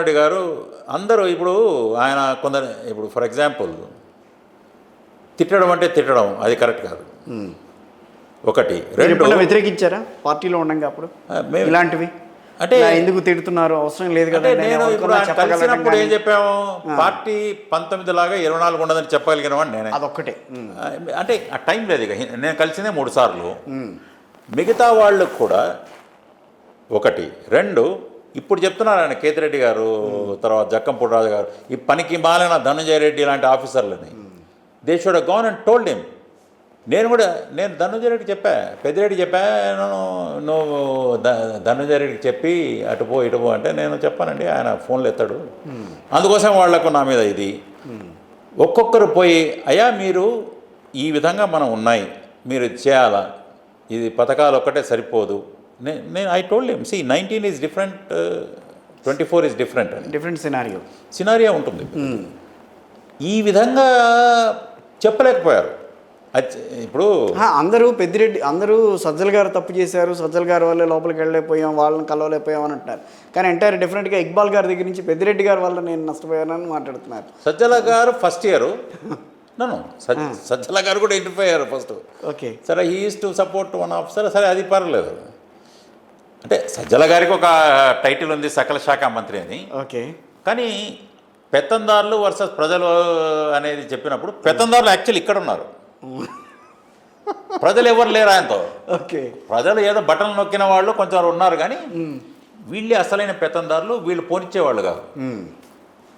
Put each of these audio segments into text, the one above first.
జగన్మోహన్ రెడ్డి గారు అందరూ ఇప్పుడు ఆయన కొందరు ఇప్పుడు ఫర్ ఎగ్జాంపుల్ తిట్టడం అంటే తిట్టడం అది కరెక్ట్ కాదు. ఒకటి రెండు వ్యతిరేకించారా? పార్టీలో ఉండగా అప్పుడు? ఇలాంటివి? అంటే- ఎందుకు తిడుతున్నారు? అవసరం లేదు కదా నేను ఇప్పుడు కలిసినప్పుడు ఏం చెప్పాము? పార్టీ పంతొమ్మిది లాగా ఇరవై నాలుగు ఉండదని చెప్పగలిగిన వాడిని నేనే. అదొక్కటే. అంటే ఆ టైం లేదు ఇక. నేను కలిసిందే మూడు సార్లు. మిగతా వాళ్ళకు కూడా ఒకటి రెండు ఇప్పుడు చెప్తున్నారు ఆయన కేతిరెడ్డి గారు తర్వాత జక్కంపూడి రాజు గారు ఈ పనికి మాలిన ధనంజయ రెడ్డి లాంటి ఆఫీసర్లని. They should gone and told him నేను కూడా నేను ధనంజయ రెడ్డి చెప్పా పెద్దిరెడ్డి చెప్పాను నువ్వు ద ధనంజయ రెడ్డికి చెప్పి అటు పో ఇటు పో అంటే నేను చెప్పానండి ఆయన ఫోన్లు ఎత్తాడు. అందుకోసం వాళ్ళకు నా మీద ఇది. ఒక్కొక్కరు పోయి అయ్యా మీరు ఈ విధంగా మనం ఉన్నాయి మీరు చేయాలా? ఇది పథకాలు ఒక్కటే సరిపోదు. నేను I told him C nineteen is different twenty four is different అని. డిఫరెంట్ సినారియో సినారియా ఉంటుంది. ఈ విధంగా చెప్పలేకపోయారు. ఇప్పుడు అందరూ పెద్దిరెడ్డి అందరూ సజ్జల గారు తప్పు చేశారు సజ్జల గారు వల్లే లోపలికి వెళ్ళలేకపోయాం వాళ్ళని కలవలేకపోయాం అని అంటున్నారు. కానీ ఎంటైర్ డిఫరెంట్గా ఇక్బాల్ గారి దగ్గర నుంచి పెద్దిరెడ్డి గారి వల్ల నేను నష్టపోయానని మాట్లాడుతున్నారు. సజ్జల గారు ఫస్ట్ ఇయర్ నన్ను సజ్జల గారు కూడా ఇంటర్ఫై అయ్యారు ఫస్ట్ ఓకే సరే he is to support one officer సరే అది పర్లేదు. అంటే సజ్జల గారికి ఒక టైటిల్ ఉంది సకల శాఖ మంత్రి అని. ఓకే. కానీ పెత్తందారులు వర్సెస్ ప్రజలు అనేది చెప్పినప్పుడు పెత్తందారులు యాక్చువల్ ఇక్కడ ఉన్నారు. ప్రజలు ఎవరు లేరు ఆయనతో? ఓకే. ప్రజలు ఏదో బటన్ నొక్కిన వాళ్ళు కొంచెం ఉన్నారు కానీ వీళ్ళే అసలైన పెత్తందారులు వీళ్ళు పోనిచ్చేవాళ్ళు కాదు.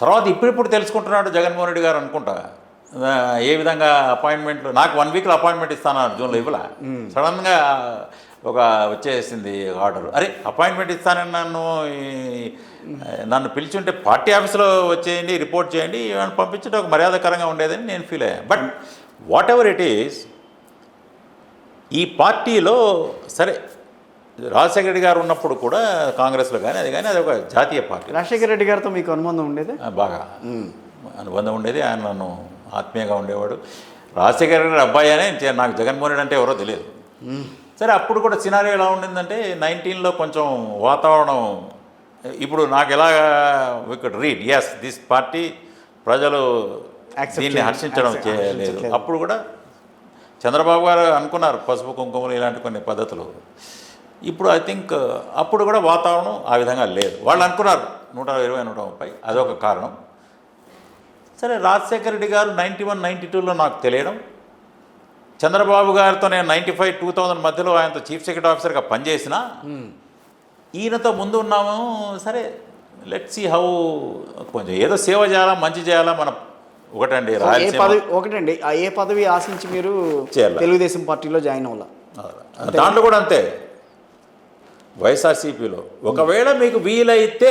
తర్వాత ఇప్పుడిప్పుడు తెలుసుకుంటున్నాడు జగన్మోహన్ రెడ్డి గారు అనుకుంటా. ఏ విధంగా అపాయింట్మెంట్లు నాకు వన్ వీక్లో అపాయింట్మెంట్ ఇస్తాను జూన్లో ఇవ్వలే. సడన్గా ఒక వచ్చేసింది ఆర్డర్ అరే అపాయింట్మెంట్ ఇస్తానని నన్ను నన్ను పిలిచుంటే పార్టీ ఆఫీస్లో వచ్చేయండి రిపోర్ట్ చేయండి ఇవన్నీ పంపించడం ఒక మర్యాదకరంగా ఉండేదని నేను ఫీల్ అయ్యాను but whatever it is ఈ పార్టీలో సరే రాజశేఖర రెడ్డి గారు ఉన్నప్పుడు కూడా కాంగ్రెస్లో కానీ అది కానీ అది ఒక జాతీయ పార్టీ. రాజశేఖర రెడ్డి గారితో మీకు అనుబంధం ఉండేది? బాగా. అనుబంధం ఉండేది ఆయన నన్ను ఆత్మీయంగా ఉండేవాడు. రాజశేఖర రెడ్డి అబ్బాయి అనే నాకు జగన్మోహన్ రెడ్డి అంటే ఎవరో తెలియదు. సరే అప్పుడు కూడా సినారీ ఎలా ఉండిందంటే నైన్టీన్లో కొంచెం వాతావరణం ఇప్పుడు నాకు ఎలా ఇక్కడ రీడ్ ఎస్ దిస్ పార్టీ ప్రజలు దీన్ని. హర్షించడం చేయలేదు. అప్పుడు కూడా చంద్రబాబు గారు అనుకున్నారు పసుపు కుంకుమలు ఇలాంటి కొన్ని పద్ధతులు ఇప్పుడు ఐ థింక్ అప్పుడు కూడా వాతావరణం ఆ విధంగా లేదు వాళ్ళు అనుకున్నారు నూట ఇరవై నూట ముప్పై అదొక కారణం సరే రాజశేఖర రెడ్డి గారు నైంటీ వన్ నైంటీ టూలో నాకు తెలియడం చంద్రబాబు గారితో నేను నైంటీ ఫైవ్ టూ థౌజండ్ మధ్యలో ఆయనతో చీఫ్ సెక్రటరీ ఆఫీసర్గా పనిచేసిన ఈయనతో ముందు ఉన్నాము. సరే లెట్ సి హౌ కొంచెం ఏదో సేవ చేయాలా మంచి చేయాలా మన ఒకటండి పదవి ఒకటండి. ఆ ఏ పదవి ఆశించి మీరు. తెలుగుదేశం పార్టీలో జాయిన్ అవ్వాల? దాంట్లో కూడా అంతే. వైఎస్ఆర్సీపీలో. ఒకవేళ మీకు వీలైతే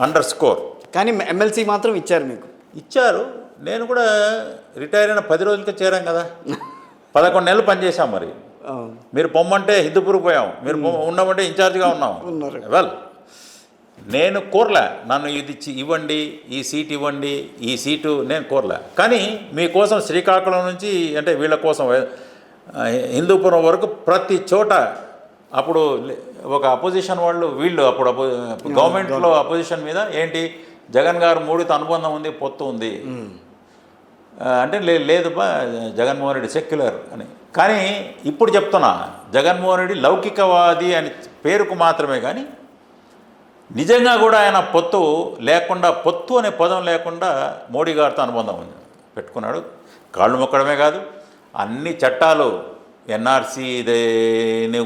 అండర్ స్కోర్ కానీ ఎమ్మెల్సీ మాత్రం ఇచ్చారు మీకు. ఇచ్చారు. నేను కూడా రిటైర్ అయిన పది రోజులకే చేరాం కదా. పదకొండు నెలలు పనిచేశాం మరి. మీరు పొమ్మంటే హిందూపూర్ పోయాం. మీరు ఉన్నామంటే ఇన్ఛార్జ్గా ఉన్నాం. వెల్. నేను కోరలే. నన్ను ఇది ఇచ్చి ఇవ్వండి ఈ సీట్ ఇవ్వండి ఈ సీటు నేను కోరలే. కానీ మీకోసం శ్రీకాకుళం నుంచి అంటే వీళ్ళ కోసం హిందూపురం వరకు ప్రతి చోట అప్పుడు ఒక అపోజిషన్ వాళ్ళు వీళ్ళు అప్పుడు అపో గవర్నమెంట్లో అపోజిషన్ మీద ఏంటి జగన్ గారు మూడితో అనుబంధం ఉంది పొత్తు ఉంది. అంటే లే లేదు బా జగన్మోహన్ రెడ్డి సెక్యులర్ అని. కానీ ఇప్పుడు చెప్తున్నా జగన్మోహన్ రెడ్డి లౌకికవాది అని పేరుకు మాత్రమే కానీ నిజంగా కూడా ఆయన పొత్తు లేకుండా పొత్తు అనే పదం లేకుండా మోడీ గారితో అనుబంధం ఉంది. పెట్టుకున్నాడు. కాళ్ళు మొక్కడమే కాదు అన్ని చట్టాలు ఎన్ఆర్సీ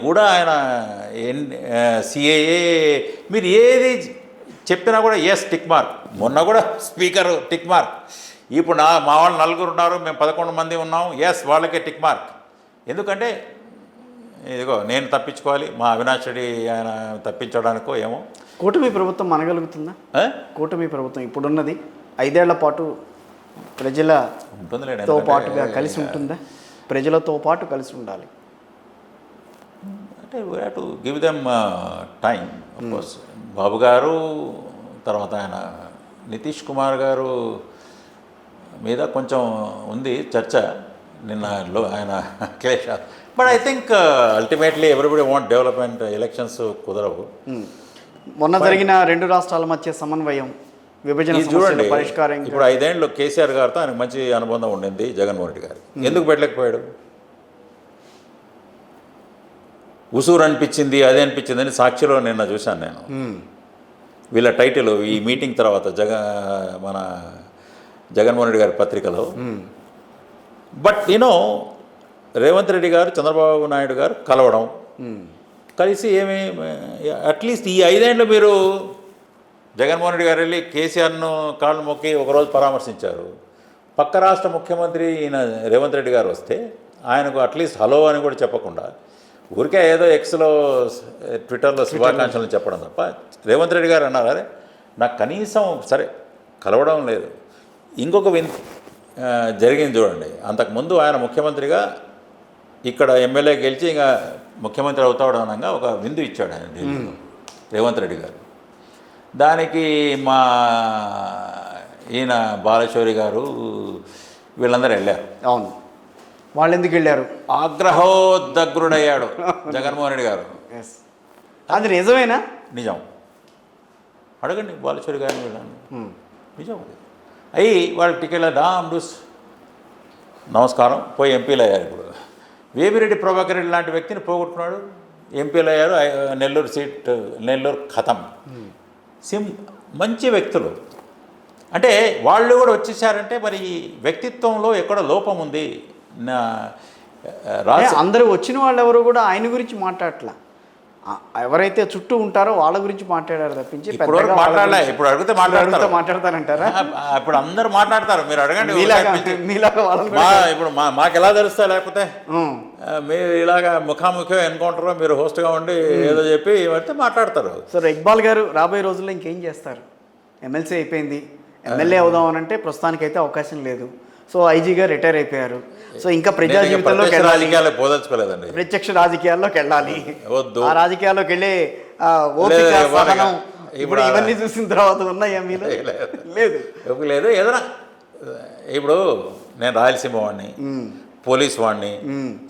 కూడా ఆయన ఎన్ సిఏఏ మీరు ఏది చెప్పినా కూడా ఎస్ టిక్ మార్క్. మొన్న కూడా స్పీకర్ టిక్ మార్క్. ఇప్పుడు నా మా వాళ్ళు నలుగురు ఉన్నారు మేము పదకొండు మంది ఉన్నాం. ఎస్ వాళ్ళకే టిక్ మార్క్ ఎందుకంటే ఇదిగో నేను తప్పించుకోవాలి మా అవినాష్ రెడ్డి ఆయన తప్పించడానికో ఏమో. కూటమి ప్రభుత్వం మనగలుగుతుందా? కూటమి ప్రభుత్వం ఇప్పుడున్నది ఐదేళ్ళ పాటు ఉంటుందిలేండి ఎందుకంటే పాటుగా కలిసి ఉంటుందా? ప్రజలతో పాటు కలిసి ఉండాలి. అంటే we to give them time course Babu garu తర్వాత ఆయన నితీష్ కుమార్ గారు మీద కొంచెం ఉంది చర్చ. నిన్న ఆయన క్లేష but I think ultimately everybody want development elections కుదరవు. మొన్న జరిగిన రెండు రాష్ట్రాల మధ్య సమన్వయం విభజన చూడండి పరిష్కారం ఇప్పుడు ఐదేళ్ళు కేసీఆర్ గారితో ఆయనకు మంచి అనుబంధం ఉండింది జగన్మోహన్ రెడ్డి గారు ఎందుకు పెట్టలేకపోయాడు? ఉసూరు అనిపించింది అదే అనిపించింది అని సాక్షిలో నిన్న చూశాను నేను. వీళ్ళ టైటిల్ ఈ మీటింగ్ తర్వాత జగ మన జగన్మోహన్ రెడ్డి గారి పత్రికలో. బట్ యూనో రేవంత్ రెడ్డి గారు చంద్రబాబు నాయుడు గారు కలవడం. కలిసి ఏమి అట్లీస్ట్ ఈ ఐదేళ్ళు మీరు జగన్మోహన్ రెడ్డి గారు వెళ్ళి కేసీఆర్ను కాళ్ళు మొక్కి ఒకరోజు పరామర్శించారు పక్క రాష్ట్ర ముఖ్యమంత్రి ఈయన రేవంత్ రెడ్డి గారు వస్తే ఆయనకు అట్లీస్ట్ హలో అని కూడా చెప్పకుండా ఊరికే ఏదో ఎక్స్లో ట్విట్టర్లో శుభాకాంక్షలు చెప్పడం తప్ప రేవంత్ రెడ్డి గారు అన్నారు అరే నాకు కనీసం సరే కలవడం లేదు ఇంకొక విన్ జరిగింది చూడండి. అంతకుముందు ఆయన ముఖ్యమంత్రిగా ఇక్కడ ఎమ్మెల్యే గెలిచి ఇంకా ముఖ్యమంత్రి అవుతాడు అనగా ఒక విందు ఇచ్చాడు ఆయన ఢిల్లీలో. రేవంత్ రెడ్డి గారు. దానికి మా ఈయన బాలశౌరి గారు వీళ్ళందరూ వెళ్ళారు. అవును. వాళ్ళు ఎందుకు వెళ్ళారు? ఆగ్రహోదగ్రుడయ్యాడు జగన్మోహన్ రెడ్డి గారు. అది నిజమేనా? నిజం. అడగండి బాలశౌరి గారిని వీళ్ళని. నిజం అది. అయ్యి వాళ్ళ టికెట్ల డామ్ డూస్. నమస్కారం. పోయి ఎంపీలు అయ్యారు ఇప్పుడు. వేమిరెడ్డి ప్రభాకర్ రెడ్డి లాంటి వ్యక్తిని పోగొట్టుకున్నాడు. ఎంపీలు అయ్యారు. నెల్లూరు సీట్ నెల్లూరు ఖతం సిమ్ మంచి వ్యక్తులు. అంటే వాళ్ళు కూడా వచ్చేసారంటే మరి ఈ వ్యక్తిత్వంలో ఎక్కడో లోపం ఉంది? నా అందరూ వచ్చిన వాళ్ళు ఎవరు కూడా ఆయన గురించి మాట్లాడట్లా. ఎవరైతే చుట్టూ ఉంటారో వాళ్ళ గురించి మాట్లాడారు తప్పించి మాట్లాడలే ఇప్పుడు అడిగితే మాట్లాడతారంటారా ఆ, ఇప్పుడు అందరూ మాట్లాడతారు మీరు అడగండి ఇప్పుడు మాకు ఎలా తెలుస్తా లేకపోతే? మీరు ఇలాగా ముఖాముఖి ఎన్కౌంటర్ మీరు హోస్ట్గా ఉండి ఏదో చెప్పి అయితే మాట్లాడతారు. సో ఇక్బాల్ గారు రాబోయే రోజుల్లో ఇంకేం చేస్తారు? ఎమ్మెల్సీ అయిపోయింది. ఎమ్మెల్యే అవుదాం అని అంటే ప్రస్తుతానికైతే అవకాశం లేదు. సో ఐజీ గారు రిటైర్ అయిపోయారు. సో ఇంకా ప్రజా జీవితంలోకి ప్రత్యక్ష వెళ్ళాలి. పోదలుచుకోలేదండి ప్రత్యక్ష రాజకీయాల్లోకి వెళ్ళాలి. వద్దు. ఆ రాజకీయాల్లోకి వెళ్ళే ఓపిక సహనం. ఇప్పుడు ఇవన్నీ చూసిన తర్వాత ఉన్నాయా మీలో? లేదు. లేదు. ఏదైనా ఇప్పుడు నేను రాయలసీమ వాడిని పోలీస్ వాడిని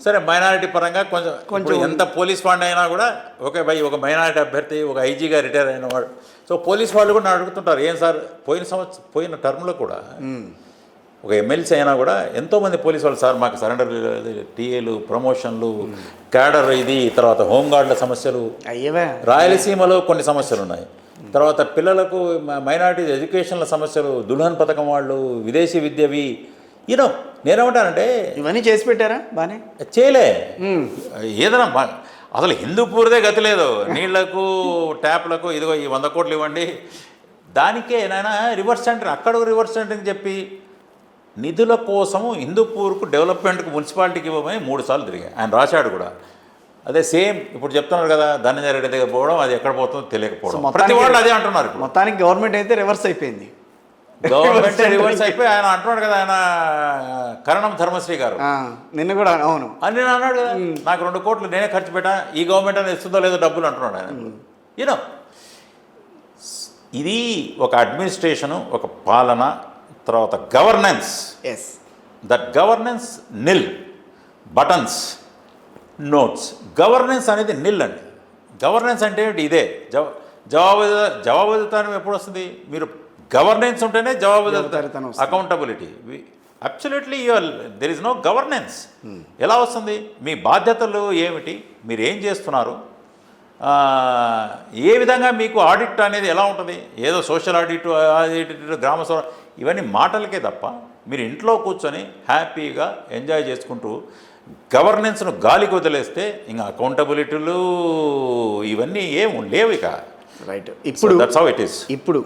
సరే మైనారిటీ పరంగా కొంచెం కొంచెం ఎంత పోలీస్ వాడిని అయినా కూడా ఓకే భయ్ ఒక మైనారిటీ అభ్యర్థి ఒక ఐజీగా రిటైర్ అయిన వాడు. సో పోలీస్ వాళ్ళు కూడా అడుగుతుంటారు ఏం సార్ పోయిన సంవత్సరం పోయిన టర్మ్లో కూడా ఒక ఎమ్మెల్సీ అయినా కూడా ఎంతోమంది పోలీస్ వాళ్ళు సార్ మాకు సరెండర్ టీఏలు ప్రమోషన్లు క్యాడర్ ఇది తర్వాత హోంగార్డుల సమస్యలు అయ్యవే. రాయలసీమలో కొన్ని సమస్యలు ఉన్నాయి. తర్వాత పిల్లలకు మైనారిటీ ఎడ్యుకేషన్ల సమస్యలు దుల్హన్ పథకం వాళ్ళు విదేశీ విద్యవి యూనో నేనేమంటానంటే ఇవన్నీ చేసి పెట్టారా బానే? చేయలే. ఏదైనా అసలు హిందూపూర్దే గతి లేదు. నీళ్ళకు ట్యాప్లకు ఇదిగో ఈ వంద కోట్లు ఇవ్వండి. దానికే నాయన రివర్స్ సెంటర్ అక్కడ రివర్స్ సెంటర్కి చెప్పి నిధుల కోసము హిందూపూర్కు డెవలప్మెంట్కు మున్సిపాలిటీకి ఇవ్వమని మూడు సార్లు తిరిగాయి. ఆయన రాశాడు కూడా. అదే సేమ్ ఇప్పుడు చెప్తున్నారు కదా ధనంజయ రెడ్డి దగ్గర పోవడం అది ఎక్కడ పోతుందో తెలియకపోవడం. ప్రతి వాళ్ళు అదే అంటున్నారు మొత్తానికి గవర్నమెంట్ అయితే రివర్స్ అయిపోయింది. గవర్నమెంట్ రివర్స్ అయిపోయి ఆయన అంటున్నాడు కదా ఆయన కరణం ధర్మశ్రీ గారు. నిన్న కూడా అవును. అని నేను అన్నాడు కదా నాకు రెండు కోట్లు నేనే ఖర్చు పెట్టా ఈ గవర్నమెంట్ అనేది ఇస్తుందో లేదో డబ్బులు అంటున్నాడు ఆయన. యూనో ఇది ఒక అడ్మినిస్ట్రేషను ఒక పాలన తర్వాత governance yes that governance nil buttons notes governance అనేది నిల్ అండి. గవర్నెన్స్ అంటే ఇదే. జవ జవాబు జవాబుదారితనం ఎప్పుడు వస్తుంది? మీరు గవర్నెన్స్ ఉంటేనే జవాబుదారీతనం. Accountability absolutely your there is no governance ఎలా వస్తుంది? మీ బాధ్యతలు ఏమిటి? మీరు ఏం చేస్తున్నారు? ఏ విధంగా మీకు ఆడిట్ అనేది ఎలా ఉంటుంది? ఏదో సోషల్ ఆడిట్ ఆడిట్ గ్రామ ఇవన్నీ మాటలకే తప్ప మీరు ఇంట్లో కూర్చొని హ్యాపీగా ఎంజాయ్ చేసుకుంటూ గవర్నెన్స్ను గాలికి వదిలేస్తే ఇంకా అకౌంటబిలిటీలు ఇవన్నీ ఏం లేవు ఇక. రైట్ ఇప్పుడు దట్స్ హౌ ఇట్ ఈస్ ఇప్పుడు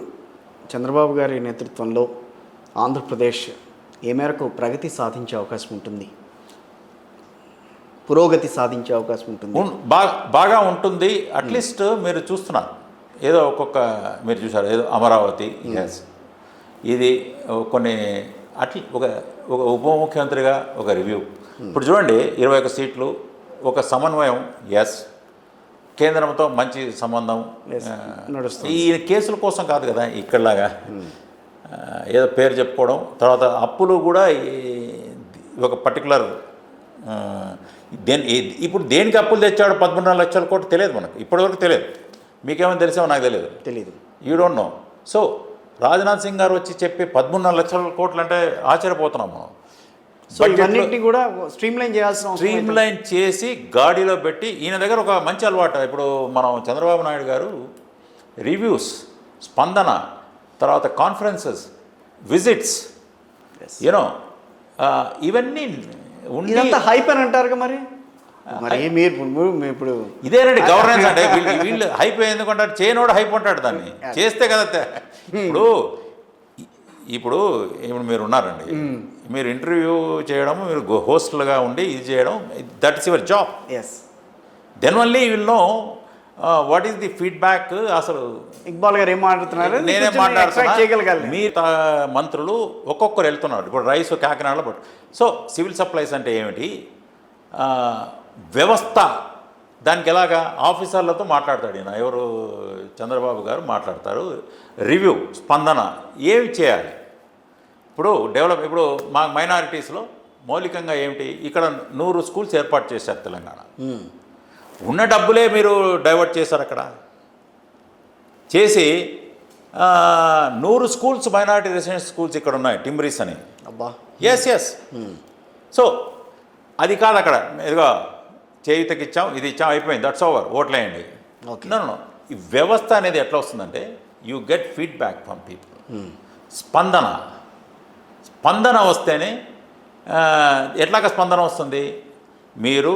చంద్రబాబు గారి నేతృత్వంలో ఆంధ్రప్రదేశ్ ఏ మేరకు ప్రగతి సాధించే అవకాశం ఉంటుంది? పురోగతి సాధించే అవకాశం ఉంటుంది. బాగా బాగా ఉంటుంది. అట్లీస్ట్ మీరు చూస్తున్నారు. ఏదో ఒక్కొక్క మీరు చూసారు ఏదో అమరావతి ఎస్ ఇది కొన్ని అట్ల ఒక ఒక ఉప ముఖ్యమంత్రిగా ఒక రివ్యూ ఇప్పుడు చూడండి ఇరవై ఒక సీట్లు ఒక సమన్వయం ఎస్ కేంద్రంతో మంచి సంబంధం. ఈ కేసుల కోసం కాదు కదా ఇక్కడలాగా. ఆ, ఏదో పేరు చెప్పుకోవడం తర్వాత అప్పులు కూడా ఈ- ఒక పర్టికులర్ దేని ఇప్పుడు దేనికి అప్పులు తెచ్చాడు పదమూడున్నర లక్షల కోట్లు తెలియదు మనకు. ఇప్పటివరకు తెలియదు. మీకేమైనా తెలిసామో నాకు తెలియదు. తెలియదు you don't know so Rajnath Singh garu వచ్చి చెప్పి పదమూడున్నర లక్షల కోట్లు అంటే ఆశ్చర్యపోతున్నాం మనం. సో ఇవన్నింటినీ కూడా స్ట్రీమ్ లైన్ చేయాల్సిన స్ట్రీమ్ లైన్ చేసి గాడిలో పెట్టి ఈయన దగ్గర ఒక మంచి అలవాటు. ఇప్పుడు మనం చంద్రబాబు నాయుడు గారు రివ్యూస్ స్పందన తర్వాత కాన్ఫరెన్సెస్ విజిట్స్. యూనో ఇవన్నీ ఇదంతా హైప్ అని అంటారు మరి? మరి మీరు ఇప్పుడు ఇదేనండి గవర్నెన్స్ అంటే వీళ్ళు హైప్ ఎందుకుంటారు? చేయనోడు హైప్ ఉంటాడు దాన్ని. చేస్తే కదా ఇప్పుడు ఇప్పుడు ఇప్పుడు మీరు ఉన్నారండి. మీరు ఇంటర్వ్యూ చేయడం మీరు హోస్ట్లుగా ఉండి ఇది చేయడం that is your job as then only will know what is the feedback అసలు ఇక్బాల్ గారు ఏం మాట్లాడుతున్నారు? నేనే కొంచెం మాట్లాడుతున్నా extract చేయగలగాలి. మీ మంత్రులు ఒక్కొక్కరు వెళ్తున్నారు. ఇప్పుడు రైస్ కాకినాడలో సో సివిల్ సప్లైస్ అంటే ఏమిటి? వ్యవస్థ. దానికి ఎలాగా? ఆఫీసర్లతో మాట్లాడతాడు ఈయన. ఎవరు? చంద్రబాబు గారు మాట్లాడతారు. రివ్యూ స్పందన ఏమి చేయాలి? ఇప్పుడు డెవలప్ ఇప్పుడు మా మైనారిటీస్లో మౌలికంగా ఏమిటి? ఇక్కడ నూరు స్కూల్స్ ఏర్పాటు చేశారు తెలంగాణ. ఉన్న డబ్బులే మీరు డైవర్ట్ చేశారు అక్కడ. చేసి నూరు స్కూల్స్ మైనారిటీ రెసిడెన్షియల్ స్కూల్స్ ఇక్కడ ఉన్నాయి టిమ్రీస్ అని. అబ్బా. ఎస్ ఎస్ సో అది కాదు అక్కడ. ఇదిగో చేయుతకి ఇచ్చాం ఇది ఇచ్చాం అయిపోయింది. దట్స్ ఓవర్ ఓట్లేయండి Okay. నో నో ఈ వ్యవస్థ అనేది ఎట్లా వస్తుందంటే you get feedback from people స్పందన. స్పందన వస్తేనే ఎట్లాగా స్పందన వస్తుంది? మీరు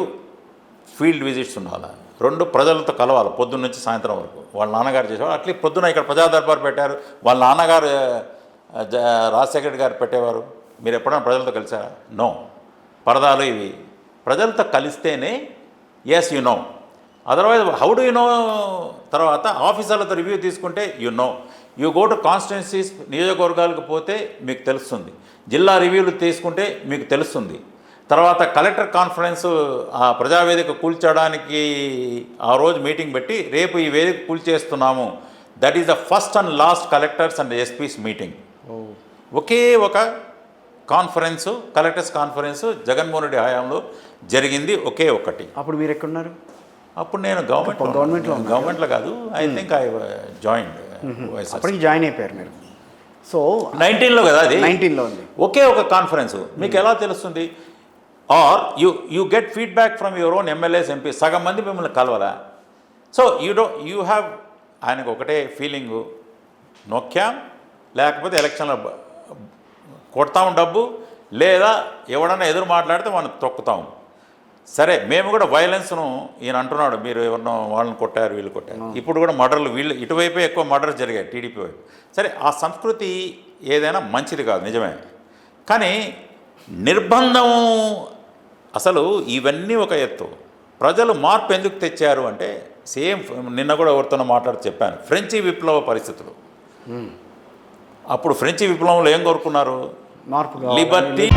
ఫీల్డ్ విజిట్స్ ఉండాలి. రెండు ప్రజలతో కలవాలి పొద్దున్న నుంచి సాయంత్రం వరకు. వాళ్ళ నాన్నగారు చేసేవారు అట్లే పొద్దున ఇక్కడ ప్రజా దర్బార్ పెట్టారు. వాళ్ళ నాన్నగారు జ- రాజశేఖర గారు పెట్టేవారు. మీరు ఎప్పుడైనా ప్రజలతో కలిసారా? నో. పరదాలు ఇవి. ప్రజలతో కలిస్తేనే as you know otherwise how do you know తర్వాత ఆఫీసర్లతో రివ్యూ తీసుకుంటే you know you go to constituencies నియోజకవర్గాలకు పోతే మీకు తెలుస్తుంది. జిల్లా రివ్యూలు తీసుకుంటే మీకు తెలుస్తుంది. తర్వాత కలెక్టర్ కాన్ఫరెన్స్ ఆ ప్రజావేదిక కూల్చడానికి ఆ రోజు మీటింగ్ పెట్టి రేపు ఈ వేదిక కూల్చేస్తున్నాము. That is the first and last collectors and SPs meeting ఒకే ఒక conference collectors conference Jaganmohan Reddy హయాంలో జరిగింది ఒకే ఒకటి. అప్పుడు మీరు ఎక్కడున్నారు అప్పుడు నేను గవర్నమెంట్ గవర్నమెంట్లో? గవర్నమెంట్లో కాదు ఐ థింక్ ఐ జాయిన్ అప్పటికి జాయిన్ అయిపోయారు మీరు. సో నైన్టీన్లో కదా అది? నైన్టీన్లో ఉంది. ఒకే ఒక కాన్ఫరెన్స్ మీకు ఎలా తెలుస్తుంది? Are you you get feedback from your own MLAs MP సగం మంది మిమ్మల్ని కలవరా? So you do you have ఆయనకు ఒకటే ఫీలింగు నొక్కాం లేకపోతే ఎలక్షన్లో కొడతాం డబ్బు లేదా ఎవడన్నా ఎదురు మాట్లాడితే మనం తొక్కుతాం. సరే మేము కూడా వైలెన్స్ను ఈయన అంటున్నాడు మీరు ఎవరినో వాళ్ళని కొట్టారు వీళ్ళు కొట్టారు. ఇప్పుడు కూడా మర్డర్లు వీళ్ళు ఇటువైపే ఎక్కువ మర్డర్స్ జరిగాయి టీడీపీ వైపు. సరే ఆ సంస్కృతి ఏదైనా మంచిది కాదు నిజమే. కానీ నిర్బంధం అసలు ఇవన్నీ ఒక ఎత్తు. ప్రజలు మార్పు ఎందుకు తెచ్చారు అంటే సేమ్ నిన్న కూడా ఎవరితోనో మాట్లాడి చెప్పాను ఫ్రెంచి విప్లవ పరిస్థితులు. అప్పుడు ఫ్రెంచి విప్లవంలో ఏం కోరుకున్నారు? మార్పు. లిబర్టీ